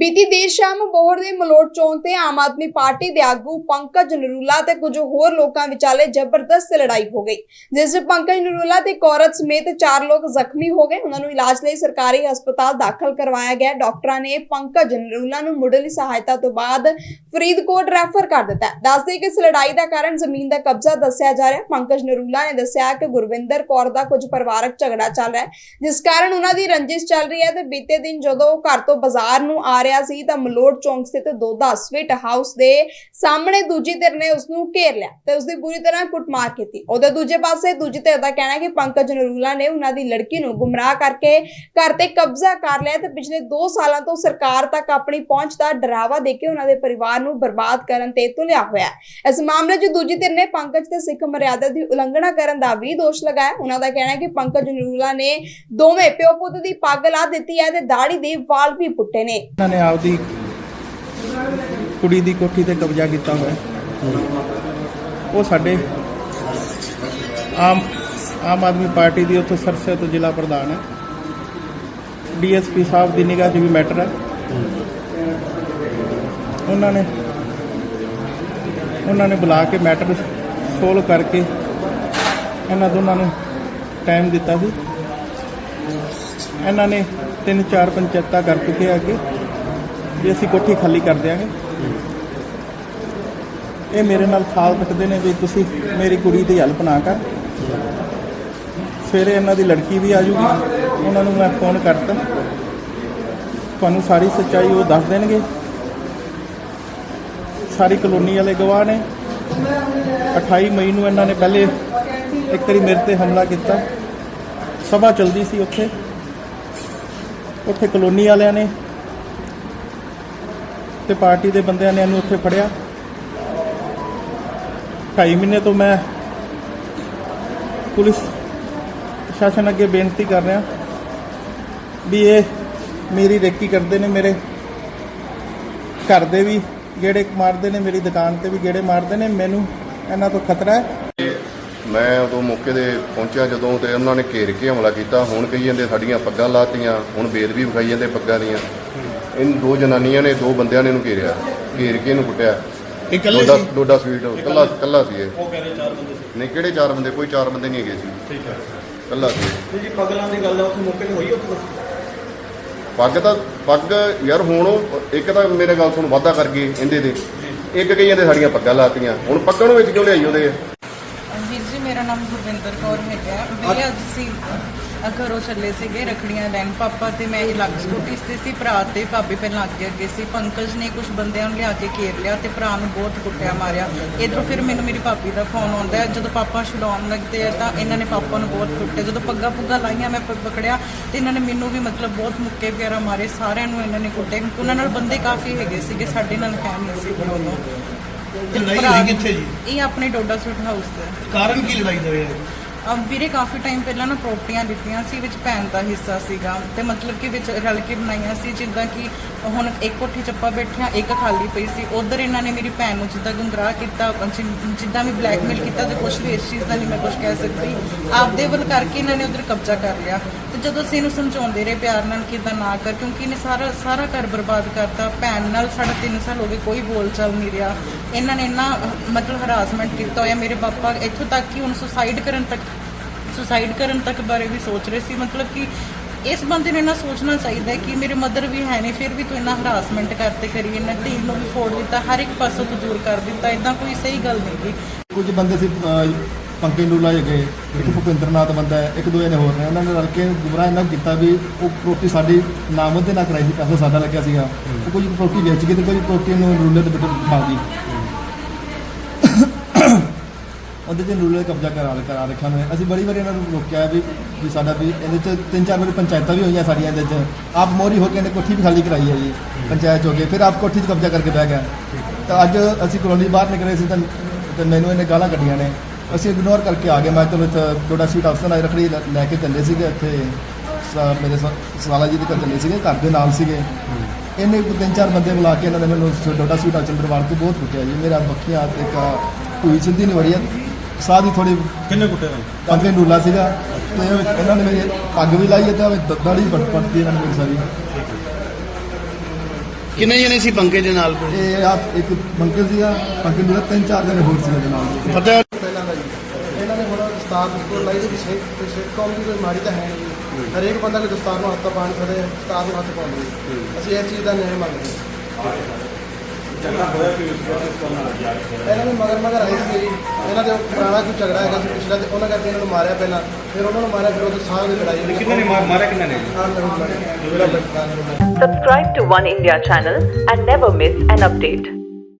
ਬੀਤੀ ਦੇਰ ਸ਼ਾਮ ਬੋਹਰ ਦੇ ਮਲੋਟ ਚੌਂਕ ਤੇ ਆਮ ਆਦਮੀ ਪਾਰਟੀ ਦੇ ਆਗੂ ਪੰਕਜ ਨਰੂਲਾ ਤੇ ਕੁਝ ਹੋਰ ਲੋਕਾਂ ਵਿਚਾਲੇ ਜ਼ਬਰਦਸਤ ਲੜਾਈ ਹੋ ਗਈ, ਜਿਸ 'ਚ ਪੰਕਜ ਨਰੂਲਾ ਤੇ ਔਰਤ ਸਮੇਤ ਚਾਰ ਲੋਕ ਜ਼ਖਮੀ ਹੋ ਗਏ। ਉਹਨਾਂ ਨੂੰ ਇਲਾਜ ਲਈ ਸਰਕਾਰੀ ਹਸਪਤਾਲ ਦਾਖਲ ਕਰਵਾਇਆ ਗਿਆ। ਡਾਕਟਰਾਂ ਨੇ ਪੰਕਜ ਨਰੂਲਾ ਨੂੰ ਮੁੱਢਲੀ ਸਹਾਇਤਾ ਤੋਂ ਬਾਅਦ ਫਰੀਦਕੋਟ ਰੈਫਰ ਕਰ ਦਿੱਤਾ। ਦੱਸਦੇ ਕਿ ਇਸ ਲੜਾਈ ਦਾ ਕਾਰਨ ਜ਼ਮੀਨ ਦਾ ਕਬਜ਼ਾ ਦੱਸਿਆ ਜਾ ਰਿਹਾ। ਪੰਕਜ ਨਰੂਲਾ ਨੇ ਦੱਸਿਆ ਕਿ ਗੁਰਵਿੰਦਰ ਕੌਰ ਦਾ ਕੁਝ ਪਰਿਵਾਰਕ ਝਗੜਾ ਚੱਲ ਰਿਹਾ ਹੈ, ਜਿਸ ਕਾਰਨ ਉਹਨਾਂ ਦੀ ਰੰਜਿਸ਼ ਚੱਲ ਰਹੀ ਹੈ ਤੇ ਬੀਤੇ ਦਿਨ ਜਦੋਂ ਉਹ ਘਰ ਤੋਂ ਬਾਜ਼ਾਰ ਨੂੰ ਆ ਰਿਹਾ ਸੀ ਤਾਂ ਮਲੋੜ ਚੌਂਕ ਸਥਿਤ ਦੋਦਾ ਸਵੀਟ ਹਾਊਸ ਦੇ ਸਾਹਮਣੇ ਦੂਜੀ ਧਿਰ ਨੇ ਉਸ ਨੂੰ ਘੇਰ ਲਿਆ ਤੇ ਉਸ ਦੀ ਬੁਰੀ ਤਰ੍ਹਾਂ ਕੁੱਟਮਾਰ ਕੀਤੀ। ਉਹਦੇ ਦੂਜੇ ਪਾਸੇ ਦੂਜੀ ਧਿਰ ਦਾ ਕਹਿਣਾ ਹੈ ਕਿ ਪੰਕਜ ਨਰੂਲਾ ਨੇ ਉਹਨਾਂ ਦੀ ਲੜਕੀ ਨੂੰ ਗੁੰਮਰਾਹ ਕਰਕੇ ਘਰ ਤੇ ਕਬਜ਼ਾ ਕਰ ਲਿਆ ਤੇ ਪਿਛਲੇ 2 ਸਾਲਾਂ ਤੋਂ ਸਰਕਾਰ ਤੱਕ ਆਪਣੀ ਪਹੁੰਚ ਦਾ ਡਰਾਵਾ ਦੇ ਕੇ ਉਹਨਾਂ ਦੇ ਪਰਿਵਾਰ ਨੂੰ ਬਰਬਾਦ ਕਰਨ ਤੇ ਤੁਲਿਆ ਹੋਇਆ ਇਸ ਮਾਮਲੇ 'ਚ ਦੂਜੀ ਧਿਰ ਨੇ ਪੰਕਜ ਤੇ ਸਿੱਖ ਮਰਿਆਦਾ ਦੀ ਉਲੰਘਣਾ ਕਰਨ ਦਾ ਵੀ ਦੋਸ਼ ਲਗਾਇਆ। ਉਹਨਾਂ ਦਾ ਕਹਿਣਾ ਹੈ ਕਿ ਪੰਕਜ ਨਰੂਲਾ ਨੇ ਦੋਵੇਂ ਪਿਓ ਪੁੱਤ ਦੀ ਪੱਗ ਲਾ ਦਿੱਤੀ ਹੈ ਤੇ ਦਾੜੀ ਦੇ ਵਾਲ ਵੀ ਪੁੱਟੇ ਨੇ ਨੇ ਆਪਦੀ ਕੁੜੀ ਦੀ ਕੋਠੀ ਤੇ ਕਬਜ਼ਾ ਕੀਤਾ ਹੋਇਆ। ਉਹ ਸਾਡੇ ਆਮ ਆਮ ਆਦਮੀ ਪਾਰਟੀ ਦੀ ਉੱਥੇ ਸਰਸੇ ਤੋਂ ਜ਼ਿਲ੍ਹਾ ਪ੍ਰਧਾਨ ਹੈ। ਡੀਐਸਪੀ ਸਾਹਿਬ ਦੀ ਨਿਗਾਹ 'ਚ ਵੀ ਮੈਟਰ ਹੈ। ਉਹਨਾਂ ਨੇ ਉਹਨਾਂ ਨੇ ਬੁਲਾ ਕੇ ਮੈਟਰ ਸੋਲਵ ਕਰਕੇ ਇਹਨਾਂ ਦੋਨਾਂ ਨੂੰ ਟਾਈਮ ਦਿੱਤਾ ਸੀ। ਇਹਨਾਂ ਨੇ ਤਿੰਨ ਚਾਰ ਪੰਚਾਇਤਾਂ ਕਰ ਚੁੱਕੇ ਆ ਕਿ ਵੀ ਅਸੀਂ ਕੋਠੀ ਖਾਲੀ ਕਰ ਦਿਆਂਗੇ। ਇਹ ਮੇਰੇ ਨਾਲ ਖਾਲ ਕੱਟਦੇ ਨੇ ਵੀ ਤੁਸੀਂ ਮੇਰੀ ਕੁੜੀ ਦੀ ਹੈਲਪ ਨਾ ਕਰ। ਸਵੇਰੇ ਇਹਨਾਂ ਦੀ ਲੜਕੀ ਵੀ ਆ ਜੂਗੀ। ਉਹਨਾਂ ਨੂੰ ਮੈਂ ਫੋਨ ਕਰਤਾ। ਤੁਹਾਨੂੰ ਸਾਰੀ ਸੱਚਾਈ ਉਹ ਦੱਸ ਦੇਣਗੇ। ਸਾਰੀ ਕਲੋਨੀ ਵਾਲੇ ਗਵਾਹ ਨੇ। 28 ਮਈ ਨੂੰ ਇਹਨਾਂ ਨੇ ਪਹਿਲੇ ਇੱਕ ਵਾਰੀ ਮੇਰੇ ਤੇ ਹਮਲਾ ਕੀਤਾ। ਸਭਾ ਚਲਦੀ ਸੀ ਉੱਥੇ। ਉੱਥੇ ਕਲੋਨੀ ਵਾਲਿਆਂ ਨੇ ਤੇ ਪਾਰਟੀ ਦੇ ਬੰਦਿਆਂ ਨੇ ਇਹਨੂੰ ਉੱਥੇ ਫੜਿਆ। ਢਾਈ ਮਹੀਨੇ ਤੋਂ ਮੈਂ ਪੁਲਿਸ ਪ੍ਰਸ਼ਾਸਨ ਅੱਗੇ ਬੇਨਤੀ ਕਰ ਰਿਹਾ ਵੀ ਇਹ ਮੇਰੀ ਰੇਕੀ ਕਰਦੇ ਨੇ, ਮੇਰੇ ਘਰ ਦੇ ਵੀ ਗੇੜੇ ਮਾਰਦੇ ਨੇ, ਮੇਰੀ ਦੁਕਾਨ ਤੇ ਵੀ ਗੇੜੇ ਮਾਰਦੇ ਨੇ, ਮੈਨੂੰ ਇਹਨਾਂ ਤੋਂ ਖਤਰਾ ਹੈ। ਮੈਂ ਉਦੋਂ ਮੌਕੇ ਤੇ ਪਹੁੰਚਿਆ ਜਦੋਂ ਤੇ ਉਹਨਾਂ ਨੇ ਘੇਰ ਕੇ ਹਮਲਾ ਕੀਤਾ। ਹੁਣ ਕਹੀ ਜਾਂਦੇ ਸਾਡੀਆਂ ਪੱਗਾਂ ਲਾਤੀਆਂ, ਹੁਣ ਬੇਦ ਵੀ ਵਿਖਾਈ ਜਾਂਦੇ ਪੱਗਾਂ ਦੀਆਂ। ਇਨ ਦੋ ਜਨਾਨੀਆਂ ਨੇ ਦੋ ਬੰਦਿਆਂ ਨੇ ਇਹਨੂੰ ਘੇਰਿਆ ਘੇਰ ਕੇ ਇਹਨੂੰ ਕੁੱਟਿਆ। ਇਹ ਇਕੱਲੇ ਡੋਡਾ ਸੀ? ਡੋਡਾ ਸਵੀਟ ਕੱਲਾ ਕੱਲਾ ਸੀ? ਇਹ। ਉਹ ਕਹਿੰਦੇ ਚਾਰ ਬੰਦੇ ਸੀ। ਨਹੀਂ ਕਿਹੜੇ ਚਾਰ ਬੰਦੇ? ਕੋਈ ਚਾਰ ਬੰਦੇ ਨਹੀਂ ਹੈਗੇ ਸੀ। ਠੀਕ ਹੈ। ਕੱਲਾ ਸੀ। ਤੇ ਜੀ ਪਗਲਾਂ ਦੀ ਗੱਲ ਆ ਉੱਥੇ ਮੌਕੇ ਤੇ ਹੋਈ ਉੱਥੇ? ਪੱਗ ਤਾਂ ਪੱਗ ਯਾਰ ਹੁਣ ਉਹ ਇੱਕ ਤਾਂ ਮੇਰੇ ਗੱਲ ਸੁਣ ਵਾਅਦਾ ਕਰ ਗਏ ਇਹਦੇ ਦੇ ਇੱਕ ਕਹੀ ਜਾਂਦੇ ਸਾਡੀਆਂ ਪੱਗਾਂ ਲਾਤੀਆਂ। ਹੁਣ ਪੱਗਾਂ ਨੂੰ ਵਿੱਚ ਕਿਉਂ ਲਿਆਈ ਉਹਦੇ? ਵੀਰ ਜੀ ਮੇਰਾ ਨਾਮ ਗੁਰਵਿੰਦਰ ਕੌਰ ਹੈਗਾ। ਵੀਰੇ ਅੱਜ ਅ, ਘਰੋਂ ਚੱਲੇ ਸੀਗੇ ਰਖੜੀਆਂ ਲੈਣ। ਪਾਪਾ ਤੇ ਮੈਂ ਇਹ ਲੱਗ ਸਕੂਟੀ ਤੇ ਸੀ ਭਰਾ ਤੇ ਭਾਬੀ ਪਹਿਲਾਂ ਅੱਗੇ ਅੱਗੇ ਸੀ। ਪੰਕਜ ਨੇ ਕੁਝ ਬੰਦਿਆਂ ਨੂੰ ਲਿਆ ਕੇ ਘੇਰ ਲਿਆ ਤੇ ਭਰਾ ਨੂੰ ਬਹੁਤ ਕੁੱਟਿਆ ਮਾਰਿਆ। ਇਧਰੋਂ ਫਿਰ ਮੈਨੂੰ ਮੇਰੀ ਭਾਬੀ ਦਾ ਫੋਨ ਆਉਂਦਾ ਹੈ। ਜਦੋਂ ਪਾਪਾ ਛੁਡਾਉਣ ਲੱਗਦੇ ਆ ਤਾਂ ਇਹਨਾਂ ਨੇ ਪਾਪਾ ਨੂੰ ਬਹੁਤ ਕੁੱਟਿਆ। ਜਦੋਂ ਪੱਗਾ ਪੁੱਗਾ ਲਾਈਆਂ ਮੈਂ ਪਕੜਿਆ ਤੇ ਇਹਨਾਂ ਨੇ ਮੈਨੂੰ ਵੀ ਮਤਲਬ ਬਹੁਤ ਮੁੱਕੇ ਵਗੈਰਾ ਮਾਰੇ। ਸਾਰਿਆਂ ਨੂੰ ਇਹਨਾਂ ਨੇ ਕਿਉਂਕਿ ਉਹਨਾਂ ਨਾਲ ਬੰਦੇ ਕਾਫੀ ਹੈਗੇ ਸੀਗੇ ਸਾਡੇ ਨਾਲ ਹੈ ਨਹੀਂ ਸੀ ਉਦੋਂ। ਤੇ ਲੜਾਈ ਹੋਈ ਕਿੱਥੇ ਜੀ? ਇਹ ਆਪਣੇ ਡੋਡਾ ਸੂਟ ਹਾਊਸ ਤੇ। ਕਾਰਨ ਕੀ ਲੜਾਈ ਦਾ ਹੈ ਅਬ ਵੀਰੇ ਕਾਫੀ ਟਾਈਮ ਪਹਿਲਾਂ ਨਾ ਪ੍ਰੋਪਰਟੀਆਂ ਦਿੱਤੀਆਂ ਸੀ, ਵਿੱਚ ਭੈਣ ਦਾ ਹਿੱਸਾ ਸੀਗਾ ਤੇ ਮਤਲਬ ਕਿ ਵਿੱਚ ਰਲ ਕੇ ਬਣਾਈਆਂ ਸੀ, ਜਿੱਦਾਂ ਕਿ ਹੁਣ ਇੱਕ ਕੋਠੀ ਚੱਪਾ ਬੈਠਿਆ ਇੱਕ ਖਾਲੀ ਪਈ ਸੀ। ਉਧਰ ਇਹਨਾਂ ਨੇ ਮੇਰੀ ਭੈਣ ਨੂੰ ਜਿੱਦਾਂ ਗੁੰਮਰਾਹ ਕੀਤਾ, ਜਿ- ਜਿੱਦਾਂ ਵੀ ਬਲੈਕਮੇਲ ਕੀਤਾ ਤੇ ਕੁਝ ਵੀ ਇਸ ਚੀਜ਼ ਦਾ ਨਹੀਂ ਮੈਂ ਕੁਝ ਕਹਿ ਸਕਦੀ। ਆਪਦੇ ਵੱਲ ਕਰਕੇ ਇਹਨਾਂ ਨੇ ਉਧਰ ਕਬਜ਼ਾ ਕਰ ਲਿਆ। ਤੇ ਜਦੋਂ ਅਸੀਂ ਇਹਨੂੰ ਸਮਝਾਉਂਦੇ ਰਹੇ ਪਿਆਰ ਨਾਲ ਕਿ ਇੱਦਾਂ ਨਾ ਕਰ, ਕਿਉਂਕਿ ਇਹਨੇ ਸਾਰਾ ਸਾਰਾ ਘਰ ਬਰਬਾਦ ਕਰਤਾ। ਭੈਣ ਨਾਲ ਸਾਡਾ 3 ਸਾਲ ਹੋ ਗਏ, ਕੋਈ ਬੋਲਚਾਲ ਨਹੀਂ ਰਿਹਾ। ਇਹਨਾਂ ਨੇ ਇੰਨਾ, ਮਤਲਬ ਹਰਾਸਮੈਂਟ ਕੀਤਾ ਹੋਇਆ। ਮੇਰੇ ਪਾਪਾ ਇੱਥੋਂ ਤੱਕ ਕਿ ਹੁਣ ਸੁਸਾਈਡ ਕਰਨ ਤੱਕ ਸੁਸਾਈਡ ਕਰਨ ਤੱਕ ਬਾਰੇ ਵੀ ਸੋਚ ਰਹੇ ਸੀ। ਮਤਲਬ ਕਿ ਇਸ ਬੰਦੇ ਨੂੰ ਨਾ ਸੋਚਣਾ ਚਾਹੀਦਾ ਹੈ ਕਿ ਮੇਰੇ ਮਦਰ ਵੀ ਹੈ ਨੇ ਫਿਰ ਵੀ ਤੂੰ ਇੰਨਾ ਹਰਾਸਮੈਂਟ ਕਰਤੇ ਕਰੀ ਇਹਨਾਂ ਧੀ ਨੂੰ ਵੀ ਫੋੜ ਦਿੱਤਾ ਹਰ ਇੱਕ ਪਾਸੋਂ ਤੂੰ ਦੂਰ ਕਰ ਦਿੱਤਾ ਇਦਾਂ ਕੋਈ ਸਹੀ ਗੱਲ ਨਹੀਂ ਗੀ। ਕੁਝ ਬੰਦੇ ਸੀ ਪੰਕਜ ਨੂਲਾ ਹੈਗੇ ਇੱਕ ਭੁਪਿੰਦਰ ਨਾਥ ਬੰਦਾ ਹੈ ਇੱਕ ਦੋ ਜਣੇ ਹੋਰ ਨੇ ਉਹਨਾਂ ਨੇ ਰਲ ਕੇ ਗੁਬਰਾਹ ਇਹਨਾਂ ਨੂੰ ਕੀਤਾ ਵੀ ਉਹ ਪ੍ਰੋਪਰਟੀ ਸਾਡੀ ਨਾਮ ਤੇ ਨਾ ਕਰਾਈ ਸੀ ਪੈਸਾ ਸਾਡਾ ਲੱਗਿਆ ਸੀਗਾ। ਉਹ ਕੁਝ ਪ੍ਰੋਪਰਟੀ ਵੇਚ ਗਈ ਤੇ ਕੁਝ ਪ੍ਰੋਪਰਟੀ ਨੂੰ ਰੂਲੇ ਤੇ ਬਿਠਾ ਖਾ ਗਈ ਉਹਦੇ ਤੇ ਰੂਲੇ ਕਬਜ਼ਾ ਕਰਾ ਕਰਾ ਰੱਖਿਆ ਨੇ ਅਸੀਂ ਬੜੀ ਵਾਰੀ ਇਹਨਾਂ ਨੂੰ ਰੋਕਿਆ ਵੀ ਵੀ ਸਾਡਾ ਵੀ ਇਹਦੇ ਚ ਤਿੰਨ ਚਾਰ ਵਾਰੀ ਪੰਚਾਇਤਾਂ ਵੀ ਹੋਈਆਂ ਸਾਡੀਆਂ ਇਹਦੇ ਚ। ਆਪ ਮੋਰੀ ਹੋ ਕੇ ਇਹਨੇ ਕੋਠੀ ਵੀ ਖਾਲੀ ਕਰਾਈ ਹੈ ਜੀ, ਪੰਚਾਇਤ ਹੋ ਗਈ ਫਿਰ ਆਪ ਕੋਠੀ 'ਚ ਕਬਜ਼ਾ ਕਰਕੇ ਬਹਿ ਗਿਆ। ਤਾਂ ਅੱਜ ਅਸੀਂ ਕਲੋਨੀ ਬਾਹਰ ਨਿਕਲੇ ਸੀ ਤਾਂ ਤੇ ਮੈਨੂੰ ਇਹਨੇ ਗਾਲਾਂ ਕੱਢੀਆਂ ਨੇ। ਅਸੀਂ ਇਗਨੋਰ ਕਰਕੇ ਆ ਗਏ। ਮੈਂ ਚਲੋ ਇੱਥੇ ਡੋਡਾ ਸਵੀਟ ਹਾਊਸ ਨਾਲ ਰਖੜੀ ਲੈ ਕੇ ਚੱਲੇ ਸੀਗੇ। ਇੱਥੇ ਸ- ਮੇਰੇ ਸ- ਸਵਾਲਾ ਜੀ ਦੇ ਘਰ ਚੱਲੇ ਸੀਗੇ। ਘਰ ਦੇ ਨਾਲ ਸੀਗੇ। ਇਹਨੇ ਤਿੰਨ ਚਾਰ ਬੰਦੇ ਬੁਲਾ ਕੇ ਇਹਨਾਂ ਨੇ ਮੈਨੂੰ ਸ- ਡੋਡਾ ਸਵੀਟ ਹਾਊਸ ਅੰਦਰ ਕੇ ਬਹੁਤ ਪੁੱਛਿਆ ਜੀ। ਮੇਰਾ ਬੱਖੀਆਂ ਤੇ ਇੱਕ ਕੋਈ ਸਿੱਧੀ ਨਹੀਂ ਵੜੀ ਸਾਹ ਦੀ ਥੋੜੀ ਕਿੰਨੇ ਕੁੱਟੇ ਨੇ ਕੰਗੇ ਨੂਲਾ ਸੀਗਾ। ਤੇ ਇਹਨਾਂ ਨੇ ਮੇਰੀ ਪੱਗ ਵੀ ਲਾਈ ਹੈ ਤੇ ਦਾੜੀ ਪੱਟ ਪੱਟਦੀ ਇਹਨਾਂ ਨੇ ਮੇਰੀ ਸਾਰੀ। ਕਿੰਨੇ ਜਣੇ ਸੀ ਪੰਕਜ ਦੇ ਨਾਲ ਕੋਈ? ਇਹ ਆਪ ਇੱਕ ਬੰਕਰ ਸੀਗਾ ਬੰਕਰ ਨੂੰ ਤਿੰਨ ਚਾਰ ਜਣੇ ਹੋਰ ਸੀਗੇ ਦੇ ਨਾਲ। ਪਤਾ ਪਹਿਲਾਂ ਦਾ ਜੀ। ਇਹਨਾਂ ਨੇ ਹੁਣ ਦਸਤਾਰ ਦਸਤੂਰ ਲਾਈ ਤੇ ਸਿੱਖ ਕੌਮ ਦੀ ਕੋਈ ਮਾੜੀ ਤਾਂ ਹੈ ਨਹੀਂ। ਹਰੇਕ ਬੰਦਾ ਕੋਈ ਦਸਤਾਰ ਨੂੰ ਹੱਥ ਪਾਣ ਖੜੇ ਦਸਤਾਰ ਨੂੰ ਹੱਥ ਪਾਉਂਦੇ। ਅਸੀਂ ਇਸ ਚੀਜ਼ ਦਾ ਨਿਆਂ ਮੰਗਦੇ ਹਾਂ। ਇਹਨਾਂ ਨੇ ਮਗਰ ਮਗਰ ਆਏ ਸੀ ਜੀ। ਇਹਨਾਂ ਦੇ ਪੁਰਾਣਾ ਕੋਈ ਝਗੜਾ ਹੈਗਾ ਸੀ ਪਿਛਲਾ ਤੇ ਉਹਨਾਂ ਕਰਕੇ ਇਹਨਾਂ ਨੂੰ ਮਾਰਿਆ ਪਹਿਲਾਂ। ਫਿਰ ਉਹਨਾਂ ਨੂੰ ਮਾਰਿਆ ਫਿਰ ਉਹਦੇ ਸਾਹ ਦੀ ਲੜਾਈ ਹੋਈ। ਕਿੰਨੇ ਨੇ ਮਾਰ- ਮਾਰਿਆ ਕਿੰਨੇ ਨੇ? ਹਾਂ ਨਹੀਂ ਮਾਰਿਆ ਜਿਹੜਾ ਬੈਠਾ Subscribe to One India channel